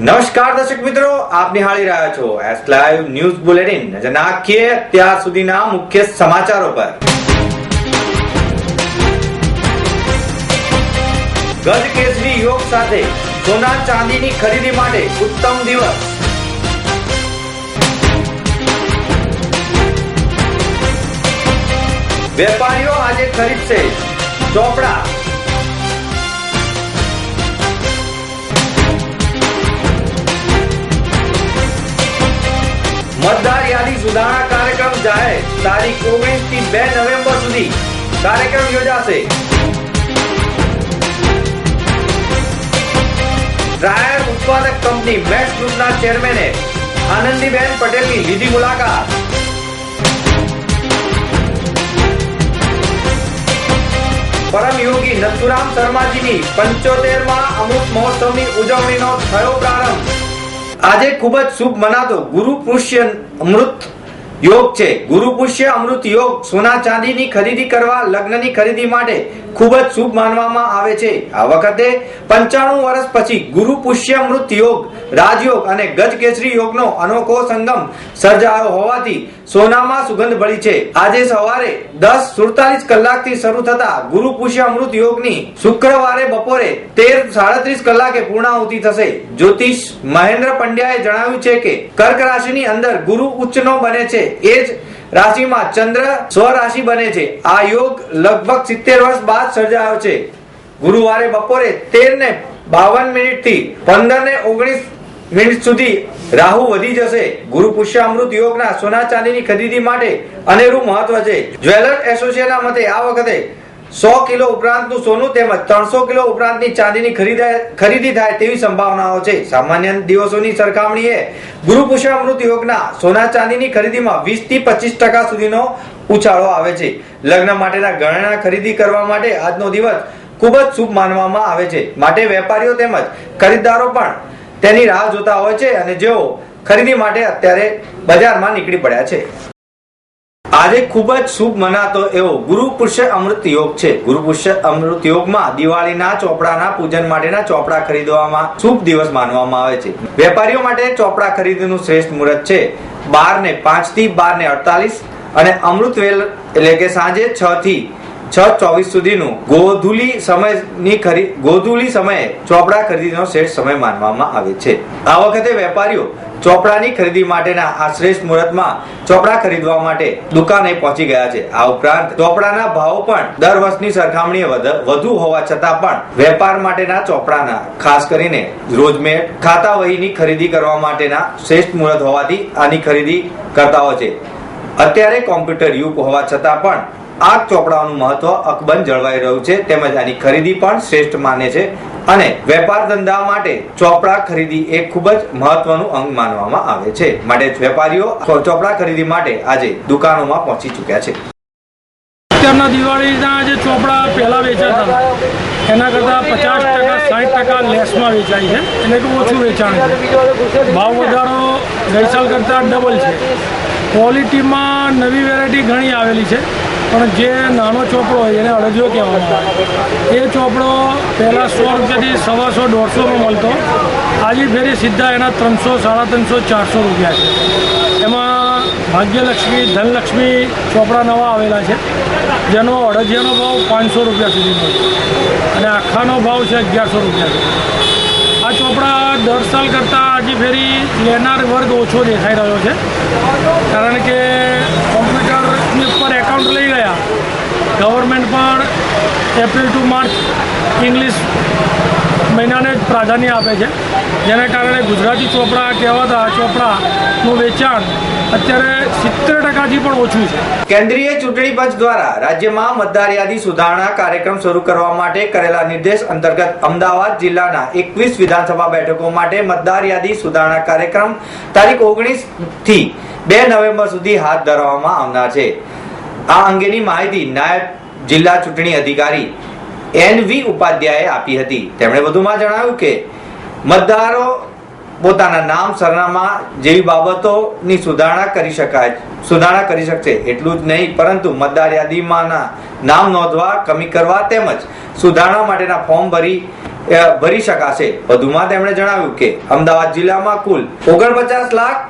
નમસ્કાર દર્શક મિત્રો, આપ નિહાળી રહ્યા છો એસ લાઈવ ન્યૂઝ બુલેટિન નજર નાખીએ ત્યાં સુધીના મુખ્ય સમાચારો પર. ગજ કેસરી યોગ સાથે સોના ચાંદીની ખરીદી માટે ઉત્તમ દિવસ. વેપારીઓ આજે ખરીદશે ચોપડા. મતદાર યાદી સુધારણા કાર્યક્રમ જાહેર તારીખ ઓગણીસથી બે નવેમ્બર સુધી. કાર્યક્રમ યોજાશે. ડ્રાયર ઉત્પાદક કંપની મેક્સ ગ્રુપના ચેરમેને આનંદીબેન પટેલની લીધી મુલાકાત. પરમ યોગી નથુરામ શર્માજીની પંચોતેરમાં અમૃત મહોત્સવની ઉજવણીનો થયો પ્રારંભ. આજે ખૂબ જ શુભ મનાતો ગુરુ પુષ્ય અમૃત યોગ છે. ગુરુ પુષ્ય અમૃત યોગ સોના ચાંદીની ખરીદી કરવા, લગ્નની ખરીદી માટે ખૂબ જ શુભ માનવામાં આવે છે. આ વખતે પંચાણું વર્ષ પછી ગુરુ પુષ્ય અમૃત યોગ, રાજયોગ અને ગજ કેસરી યોગનો અનોખો સંગમ સર્જાયો હોવાથી સોનામાં સુગંધ ભળી છે. આજે સવારે દસ સુડતાલીસ કલાકથી શરૂ થતા ગુરુ પુષ્ય અમૃત યોગની શુક્રવારે બપોરે તેર સાડત્રીસ કલાકે પૂર્ણાહુતિ થશે. જ્યોતિષ મહેન્દ્ર પંડ્યાએ જણાવ્યું છે કે કર્ક રાશિની અંદર ગુરુ ઉચ્ચનો બને છે. એ જ રાશિમાં ચંદ્ર સ્વરાશિ બને છે. આ યોગ લગભગ સિત્તેર વર્ષ બાદ સર્જાયો છે. ગુરુવારે બપોરે તેર ને બાવન મિનિટથી પંદર ને ઓગણીસ મિનિટ સુધી રાહુ વધી જશે, ગુરુ પુષ્યામૃત યોગના સોના ચાંદીની ખરીદી માટે અનેરું મહત્વ છે. જ્વેલર એસોસિએશનના મતે આ વખતે સો કિલો ઉપરાંતનું સોનું તેમજ ત્રણસો કિલો ઉપરાંતની ચાંદીની ખરીદા- થાય તેવી સંભાવનાઓ છે. સામાન્ય દિવસોની સરખામણીએ ગુરુ પુષ્યામૃત યોગના સોના ચાંદીની ખરીદીમાં વીસથી પચીસ ટકા સુધીનો ઉછાળો આવે છે. લગ્ન માટેના ગણના ખરીદી કરવા માટે આજનો દિવસ ખૂબ જ શુભ માનવામાં આવે છે. માટે વેપારીઓ તેમજ ખરીદદારો પણ તેની રાહ જોતા હોય છે અને જેઓ ખરીદી માટે અત્યારે બજારમાં નીકળી પડ્યા છે. આજે ખૂબ જ શુભ મનાતો એવો ગુરુ પુષ્ય અમૃત યોગ છે. ગુરુ પુષ્ય અમૃત યોગમાં દિવાળીના ચોપડાના પૂજન માટેના ચોપડા ખરીદવામાં શુભ દિવસ માનવામાં આવે છે. વેપારીઓ માટે ચોપડા ખરીદીનું શ્રેષ્ઠ મુહૂર્ત છે. બાર ને પાંચથી બાર ને અડતાલીસ અને અમૃત વેલ એટલે કે સાંજે છ થી છ ચોવીસ સુધીનું ગોધુલી સમયની ખરી, ગોધુલી સમયે ચોપડા ખરીદીનો શ્રેષ્ઠ સમય માનવામાં આવે છે. આ વખતે વેપારીઓ ચોપડાની ખરીદી માટેના આ શ્રેષ્ઠ મુહૂર્તમાં ચોપડા ખરીદવા માટે દુકાને પહોંચી ગયા છે. આ ઉપરાંત ચોપડાના ભાવ પણ દર વર્ષની સરખામણીએ વધુ હોવા છતાં પણ વેપાર માટેના ચોપડાના, ખાસ કરીને રોજમેટ ખાતા વહીની ખરીદી કરવા માટેના શ્રેષ્ઠ મુહૂર્ત હોવાથી આની ખરીદી કરતા હોય છે. અત્યારે કોમ્પ્યુટર યુગ હોવા છતાં પણ આ ચોપડાઓનું મહત્વ અકબંધ જળવાઈ રહ્યું છે તેમજ આની ખરીદી પણ શ્રેષ્ઠ માને છે અને વેપાર ધંધા માટે ચોપડા ખરીદી એ ખૂબ જ મહત્વનું અંગ માનવામાં આવે છે. માટે વેપારીઓ ચોપડા ખરીદી માટે આજે દુકાનોમાં પહોંચી ચૂક્યા છે. અત્યારના દિવાળીના જે ચોપડા પહેલાં વેચાતા, એના કરતાં પચાસ ટકા, સાઠ ટકા લેસમાં વેચાય છે. એટલે કે ઓછું વેચાણ છે. ભાવ વધારો ગઈસાલ કરતાં ડબલ છે. ક્વોલિટીમાં નવી વેરાયટી ઘણી આવેલી છે. પણ જે નાનો ચોપડો હોય એને અડદિયો કહેવામાં આવે. એ ચોપડો પહેલાં સો રૂપિયાથી સવાસો દોઢસોમાં મળતો. આજે ફેરી સીધા એના ત્રણસો, સાડા ત્રણસો, ચારસો રૂપિયા છે. એમાં ભાગ્યલક્ષ્મી, ધનલક્ષ્મી ચોપડા નવા આવેલા છે. જેનો અડદિયાનો ભાવ પાંચસો રૂપિયા સુધીનો છે અને આખાનો ભાવ છે અગિયારસો રૂપિયા આ ચોપડા દર સાલ કરતાં આજે ફેરી લેનાર વર્ગ ઓછો દેખાઈ રહ્યો છે. કારણ કે કોમ્પ્યુટરની એકાઉન્ટ લઈ ગયા. ગવર્મેન્ટ પણ એપ્રિલ ટુ માર્ચ ઇંગ્લિશ મહિનાને જ પ્રાધાન્ય આપે છે. જેના કારણે ગુજરાતી ચોપડા કહેવાતા ચોપડાનું વેચાણ અત્યારે સિત્તેર ટકાથી પણ ઓછું છે. કેન્દ્રીય ચૂંટણી પંચ દ્વારા રાજ્યમાં મતદાર યાદી સુધારણા કાર્યક્રમ શરૂ કરવા માટે કરેલા નિર્દેશ અંતર્ગત અમદાવાદ જિલ્લાના એકવીસ વિધાનસભા બેઠકો માટે મતદાર યાદી સુધારણા કાર્યક્રમ તારીખ ઓગણીસથી બે નવેમ્બર સુધી હાથ ધરવામાં આવનાર છે. આ અંગેની માહિતી નાયબ જિલ્લા ચૂંટણી અધિકારી એન વી ઉપાધ્યાયે આપી હતી. તેમણે વધુમાં જણાવ્યું કે, મતદારો પોતાના નામ સરનામા જેવી બાબતોની સુધારણા કરી શકાય, સુધારણા કરી શકશે. એટલું જ નહીં, પરંતુ મતદાર યાદીમાંના નામ નોંધવા, કમી કરવા તેમજ સુધારણા માટેના ફોર્મ ભરી ભરી શકાશે. વધુમાં તેમણે જણાવ્યું કે, અમદાવાદ જિલ્લામાં કુલ ઓગણપચાસ લાખ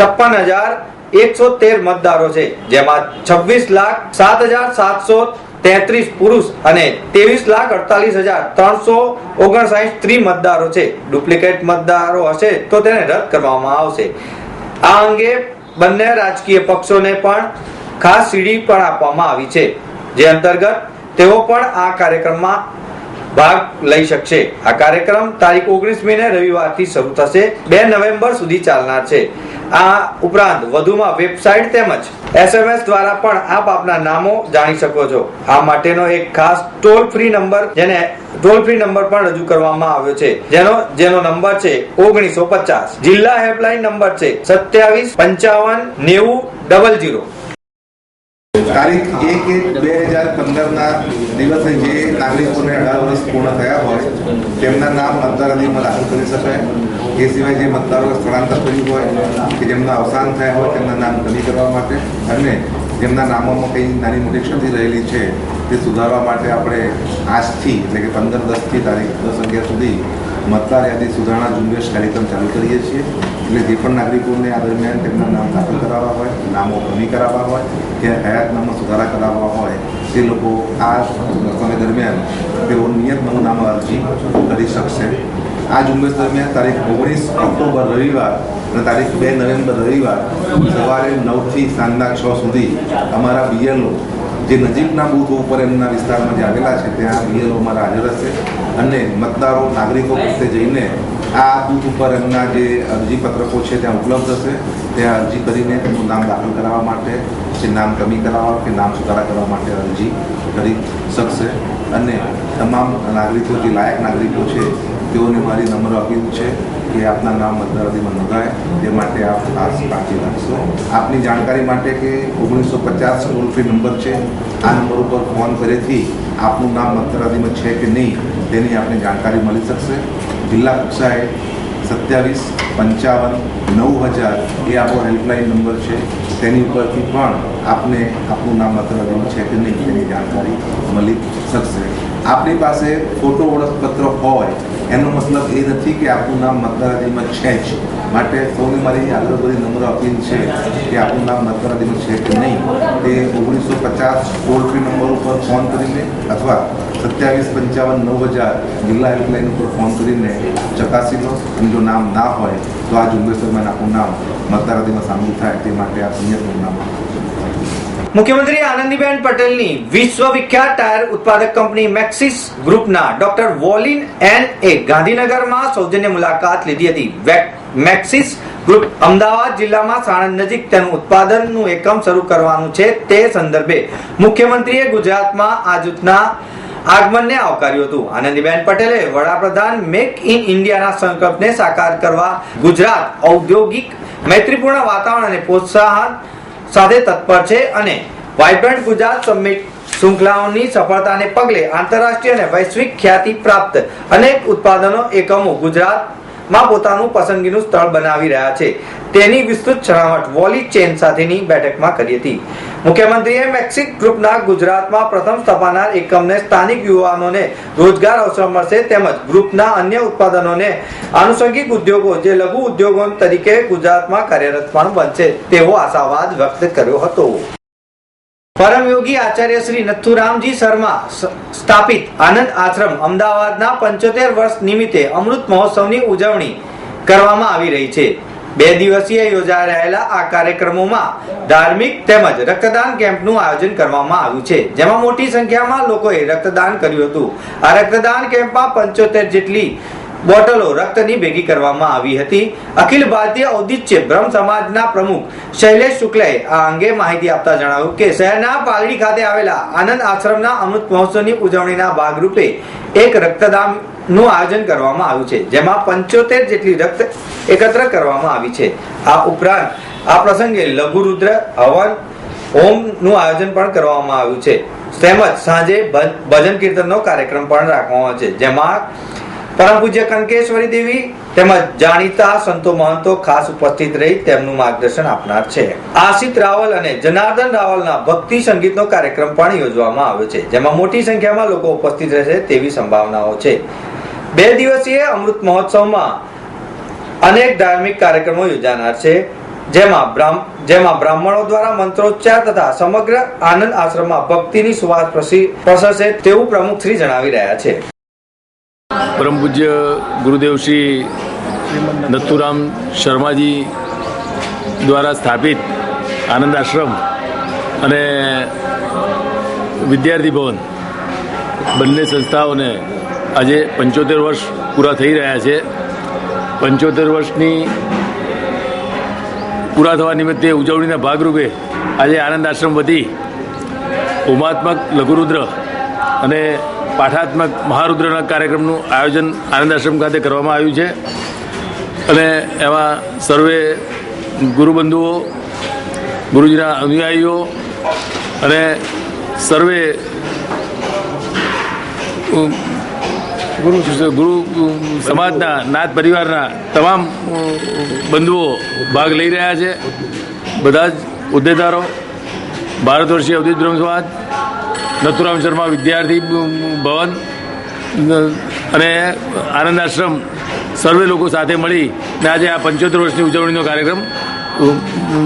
છપ્પન હજાર એકસો તેર મતદારો છે, જેમાં છવ્વીસ લાખ સાત હજાર સાતસો તેત્રીસ પુરુષ અને ત્રેવીસ લાખ અડતાલીસ હજાર ત્રણસો ઓગણસાઠ સ્ત્રી મતદારો છે. ડુપ્લિકેટ મતદારો હશે તો તેને રદ કરવામાં આવશે. આ અંગે બંને રાજકીય પક્ષોને પણ ખાસ સીડી પણ આપવામાં આવી છે. જે અંતર્ગત તેઓ પણ આ કાર્યક્રમમાં ભાગ લઈ શકશે. આ કાર્યક્રમ તારીખ ઓગણીસ મે રવિવારથી શરૂ થશે. બે નવેમ્બર સુધી ચાલનાર છે. આ ઉપરાંત વધુમાં વેબસાઇટ તેમજ એસએમએસ દ્વારા પણ આપ આપના નામો જાણી શકો છો. આ માટેનો એક ખાસ ટોલ ફ્રી નંબર જેને ટોલ ફ્રી નંબર પણ રજૂ કરવામાં આવ્યો છે. જેનો જેનો નંબર છે ઓગણીસો પચાસ. જિલ્લા હેલ્પલાઇન નંબર છે સત્યાવીસ પંચાવન નેવું ડબલ જીરો તારીખ એક એક બે હજાર પંદરના દિવસે જે નાગરિકોને અઢાર વર્ષ પૂર્ણ થયા હોય, તેમના નામ મતદાર યાદીમાં દાખલ કરી શકાય. એ સિવાય જે મતદારોએ સ્થળાંતર કર્યું હોય, કે જેમના અવસાન થયા હોય, તેમના નામ કમી કરવા માટે. અને જેમના નામોમાં કંઈ નાની મોટી ક્ષતિ રહેલી છે, તે સુધારવા માટે આપણે આજથી, એટલે કે પંદર દસથી તારીખ, દસ અગિયાર સુધી મતદાર યાદી સુધારણા ઝુંબેશ કાર્યક્રમ ચાલુ કરીએ છીએ. એટલે જે પણ નાગરિકોને આ દરમિયાન તેમના નામ દાખલ કરાવવા હોય, નામો કમી કરાવવા હોય, કે હયાતનામાં સુધારા કરાવવા હોય, તે લોકો આ સમય દરમિયાન તેઓ નિયત નમૂનામાં અરજી કરી શકશે. આ ઝુંબેશ દરમિયાન તારીખ ઓગણીસ ઓક્ટોબર રવિવાર અને તારીખ બે નવેમ્બર રવિવાર સવારે નવથી સાંજના છ સુધી અમારા બીએલઓ જે નજીકના બૂથ ઉપર એમના વિસ્તારમાં જે આવેલા છે, ત્યાં બીએલઓ અમારા હાજર હશે. અને મતદારો, નાગરિકો પાસે જઈને આ બૂથ ઉપર એમના જે અરજી પત્રકો છે, ત્યાં ઉપલબ્ધ હશે. ત્યાં અરજી કરીને તેમનું નામ દાખલ કરાવવા માટે જે નામ કમી કરાવવા કે નામ સુધારા કરવા માટે અરજી કરી શકશે. અને તમામ નાગરિકો, જે લાયક નાગરિકો છે, તેઓને મારી નમ્ર અપીલ છે કે આપના નામ મતદાર નોંધાય. તે માટે આપ ખાસ કાળજી રાખશો. આપની જાણકારી માટે કે ઓગણીસો પચાસ ટોલ ફ્રી નંબર છે, આ નંબર ઉપર ફોન કરેથી આપનું નામ મતદાર છે કે નહીં, તેની આપને જાણકારી મળી શકશે. જિલ્લા કક્ષાએ સત્યાવીસ પંચાવન નવ હજાર એ આપણો હેલ્પલાઇન નંબર છે. તેની ઉપરથી પણ આપને આપનું નામ મતદાર છે કે નહીં તેની જાણકારી મળી શકશે. આપણી પાસે ફોટો ઓળખપત્ર હોય, એનો મતલબ એ નથી કે આપનું નામ મતદાર છે જ. માટે સૌને મારી આગળ બધી નમ્ર અપીલ છે કે આપનું નામ મતદાર છે કે નહીં, તે ઓગણીસો પચાસ ટોલ ફ્રી નંબર ઉપર ફોન કરીને અથવા સત્યાવીસ પંચાવન નવ હજાર જિલ્લા હેલ્પલાઇન ઉપર ફોન કરીને ચકાસી લો. અને જો નામ ના હોય, તો આ ઝુંબેશ દરમિયાન આપણું નામ મતદાર યાદીમાં સામેલ થાય, તે માટે આ નિયતનું નામ મુખ્યમંત્રી આનંદીબેન પટેલની વિશ્વવિખ્યાત ટાયર ઉત્પાદક કંપની મેક્સિસ ગ્રુપના ડોક્ટર વોલિન એન એ ગાંધીનગરમાં સૌજન્ય મુલાકાત લીધી હતી. મેક્સિસ ગ્રુપ અમદાવાદ જિલ્લામાં સાણંદ નજીક તેનું ઉત્પાદનનું એકમ શરૂ કરવાનું છે તે સંદર્ભે મુખ્યમંત્રીએ ગુજરાતમાં આ જૂથના આગમનને આવકાર્યું હતું. આનંદીબેન પટેલે વડાપ્રધાન મેક ઇન ઇન્ડિયાના સંકલ્પને સાકાર કરવા ગુજરાત ઔદ્યોગિક, મૈત્રીપૂર્ણ વાતાવરણ અને પ્રોત્સાહન સાથે તત્પર છે અને વાઇબ્રન્ટ ગુજરાત સમિટ શૃંખલાઓની સફળતાને પગલે આંતરરાષ્ટ્રીય અને વૈશ્વિક ખ્યાતિ પ્રાપ્ત અનેક ઉત્પાદનો, એકમો ગુજરાતમાં પોતાનું પસંદગીનું સ્થળ બનાવી રહ્યા છે. તેની વિસ્તૃત છણાવટ વોલી ચેન સાથેની બેઠકમાં કરી હતી. મુખ્યમંત્રીએ મેક્સિક ગ્રુપના ગુજરાતમાં પ્રથમ સ્થપાનાર એકમને સ્થાનિક યુવાનોને રોજગાર અવસર મળશે તેમજ ગ્રુપના અન્ય ઉત્પાદનોને આનુષંગિક ઉદ્યોગો, જે લઘુ ઉદ્યોગો તરીકે ગુજરાતમાં કાર્યરત પણ બનશે તેવો આશાવાદ વ્યક્ત કર્યો હતો. પરમયોગી આચાર્ય શ્રી નથુરામજી શર્મા સ્થાપિત આનંદ આશ્રમ અમદાવાદના પંચોતેર વર્ષ નિમિત્તે અમૃત મહોત્સવની ઉજવણી કરવામાં આવી રહી છે. બે દિવસીય યોજાઈ રહેલા આ કાર્યક્રમોમાં ધાર્મિક તેમજ રક્તદાન કેમ્પનું આયોજન કરવામાં આવ્યું છે. જેમાં મોટી સંખ્યામાં લોકોએ રક્તદાન કર્યું હતું. આ રક્તદાન કેમ્પમાં પંચોતેર જેટલી બોટલો રક્તની ભેગી કરવામાં આવી હતી. અખિલ ભારતીય ઔદિત્ય બ્રહ્મ સમાજના પ્રમુખ શૈલેષ શુક્લાએ આ અંગે માહિતી આપતા જણાવ્યું કે શહેરના પાલડી ખાતે આવેલા આનંદ આશ્રમના અમૃત મહોત્સવની ઉજવણીના ભાગરૂપે એક રક્તદાનનું આયોજન કરવામાં આવ્યું છે, જેમાં પંચોતેર જેટલી રક્ત એકત્ર કરવામાં આવી છે. આ ઉપરાંત આ પ્રસંગે લઘુરુદ્ર હવન હોમનું આયોજન પણ કરવામાં આવ્યું છે. તેમજ સાંજે ભજ- ભજન કીર્તનનો કાર્યક્રમ પણ રાખવામાં છે, જેમાં પરમ પૂજ્ય કંકેશ્વરી દેવી તેમજ જાણીતા સંતો મહંતો ખાસ ઉપસ્થિત રહી તેમનું માર્ગદર્શન આપનાર છે. આશિત રાવલ અને જનાર્દન રાવલના ભક્તિ સંગીતનો કાર્યક્રમ પણ યોજવામાં આવ્યો છે, જેમાં મોટી સંખ્યામાં લોકો ઉપસ્થિત રહેશે તેવી સંભાવનાઓ છે. બે દિવસીય અમૃત મહોત્સવમાં અનેક ધાર્મિક કાર્યક્રમો યોજાનાર છે, જેમાં જેમાં બ્રાહ્મણો દ્વારા મંત્રોચ્ચાર તથા સમગ્ર આનંદ આશ્રમમાં ભક્તિની સુવાસ પ્રસી- પ્રસરશે તેવું પ્રમુખશ્રી જણાવી રહ્યા છે. પરમ પૂજ્ય ગુરુદેવ શ્રી નથુરામ શર્માજી દ્વારા સ્થાપિત આનંદ આશ્રમ અને વિદ્યાર્થી ભવન બંને સંસ્થાઓને આજે પંચોતેર વર્ષ પૂરા થઈ રહ્યા છે. પંચોતેર વર્ષની પૂરા થવા નિમિત્તે ઉજવણીના ભાગરૂપે આજે આનંદ આશ્રમ વતી હોમાત્મક લઘુરુદ્ર અને પાઠાત્મક મહારુદ્રના કાર્યક્રમનું આયોજન આનંદ આશ્રમ ખાતે કરવામાં આવ્યું છે. અને એમાં સર્વે ગુરુબંધુઓ, ગુરુજીના અનુયાયીઓ અને સર્વે ગુરુ ગુરુ સમાજના નાથ પરિવારના તમામ બંધુઓ ભાગ લઈ રહ્યા છે. બધા જ હોદ્દેદારો ભારત વર્ષીય બ્રહ્મ સમાજ નથુરામ શર્મા વિદ્યાર્થી ભવન. અને આનંદ આશ્રમ સર્વે લોકો સાથે મળી ને આજે આ પંચોતેર વર્ષની ઉજવણીનો કાર્યક્રમ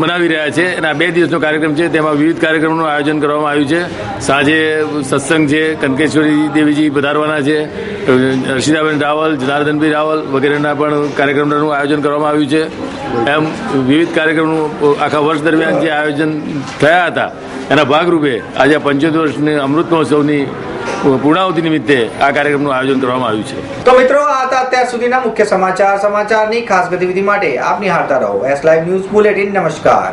મનાવી રહ્યા છે. અને આ બે દિવસનો કાર્યક્રમ છે. તેમાં વિવિધ કાર્યક્રમોનું આયોજન કરવામાં આવ્યું છે. સાંજે સત્સંગ છે કનકેશ્વરી દેવીજી પધારવાના છે હર્ષિતાબેન રાવલ જનાર્દનભાઈ રાવલ વગેરેના પણ કાર્યક્રમનું આયોજન કરવામાં આવ્યું છે. એમ વિવિધ કાર્યક્રમનું આખા વર્ષ દરમિયાન જે આયોજન થયા હતા એના ભાગરૂપે આજે પંચોતેર વર્ષની અમૃત મહોત્સવની પૂર્ણાવતિ નિમિત્તે આ કાર્યક્રમનું આયોજન કરવામાં આવ્યું છે. તો મિત્રો, આ હતા અત્યાર સુધીના મુખ્ય સમાચાર. સમાચારની ખાસ ગતિવિધિ માટે આપ નિહાળતા રહો. એસ લાઈવ ન્યૂઝ બુલેટિન નમસ્કાર.